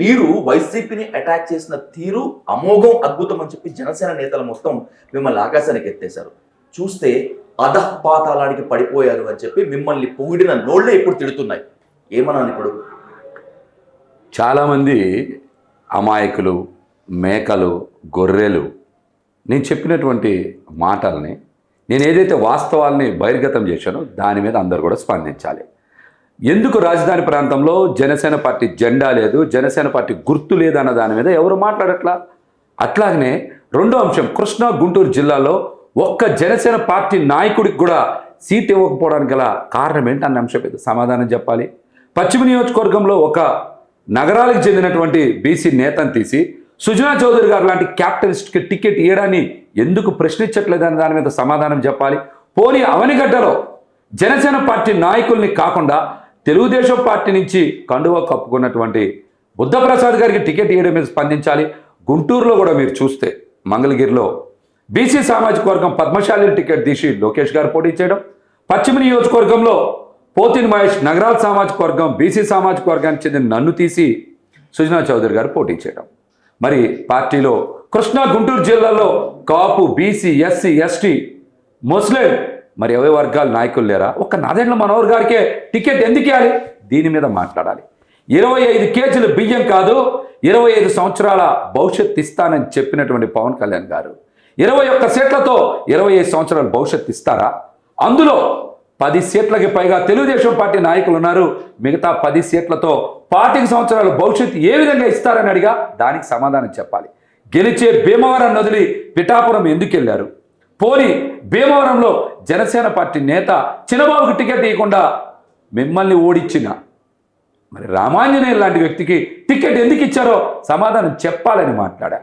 మీరు వైసీపీని అటాక్ చేసిన తీరు అమోఘం అద్భుతం అని చెప్పి జనసేన నేతలు మొత్తం మిమ్మల్ని ఆకాశానికి ఎత్తేశారు. చూస్తే అధపాతాళానికి పడిపోయారు అని చెప్పి మిమ్మల్ని పొగిడిన నోళ్ళే ఇప్పుడు తిడుతున్నాయి. ఏమన్నాను ఇప్పుడు? చాలామంది అమాయకులు మేకలు గొర్రెలు నేను చెప్పినటువంటి మాటల్ని నేను ఏదైతే వాస్తవాల్ని బహిర్గతం చేశానో దాని మీద అందరూ కూడా స్పందించాలి. ఎందుకు రాజధాని ప్రాంతంలో జనసేన పార్టీ జెండా లేదు జనసేన పార్టీ గుర్తు లేదన్న దాని మీద ఎవరు మాట్లాడట్లా? అట్లాగనే రెండో అంశం కృష్ణా గుంటూరు జిల్లాలో ఒక్క జనసేన పార్టీ నాయకుడికి కూడా సీట్ ఇవ్వకపోవడానికి గల కారణం ఏంటి అన్న అంశం మీద సమాధానం చెప్పాలి. పశ్చిమ నియోజకవర్గంలో ఒక నగరాలకు చెందినటువంటి బీసీ నేతను తీసి సుజనా చౌదరి గారు లాంటి క్యాపిటలిస్ట్కి టికెట్ ఇవ్వడాన్ని ఎందుకు ప్రశ్నించట్లేదని దాని మీద సమాధానం చెప్పాలి. పోనీ అవనిగడ్డలో జనసేన పార్టీ నాయకుల్ని కాకుండా తెలుగుదేశం పార్టీ నుంచి కండువా కప్పుకున్నటువంటి బుద్ధప్రసాద్ గారికి టికెట్ ఇవ్వడం మీద స్పందించాలి. గుంటూరులో కూడా మీరు చూస్తే మంగళగిరిలో బీసీ సామాజిక వర్గం పద్మశాలి టికెట్ తీసి లోకేష్ గారు పోటీ చేయడం. పశ్చిమ నియోజకవర్గంలో పోతిన్ మహేష్ నగరాల సామాజిక వర్గం బీసీ సామాజిక వర్గానికి చెందిన నన్ను తీసి సుజనా చౌదరి గారు పోటీ చేయడం. మరి పార్టీలో కృష్ణా గుంటూరు జిల్లాలో Kapu BC SC ST Muslim మరి ఎవరి వర్గాల నాయకులు లేరా? ఒక నాదెండ్ల మనోహర్ గారికే టికెట్ ఎందుకు ఇవ్వాలి? దీని మీద మాట్లాడాలి. ఇరవై ఐదు కేజీల బియ్యం కాదు ఇరవై ఐదు సంవత్సరాల భవిష్యత్ ఇస్తానని చెప్పినటువంటి పవన్ కళ్యాణ్ గారు. ఇరవై ఒక్క సీట్లతో ఇరవై ఐదు సంవత్సరాల భవిష్యత్ ఇస్తారా? అందులో పది సీట్లకి పైగా తెలుగుదేశం పార్టీ నాయకులు ఉన్నారు. మిగతా పది సీట్లతో పార్టీకి సంవత్సరాల భవిష్యత్తు ఏ విధంగా ఇస్తారని అడిగా? దానికి సమాధానం చెప్పాలి. గెలిచే భీమవరం నదిలి పిఠాపురం ఎందుకు వెళ్ళారు? పోని భీమవరంలో జనసేన పార్టీ నేత చిన్నబాబుకి టికెట్ ఇవ్వకుండా మిమ్మల్ని ఓడించిన. మరి రామాంజనేయులు లాంటి వ్యక్తికి టికెట్ ఎందుకు ఇచ్చారో సమాధానం చెప్పాలని మాట్లాడా.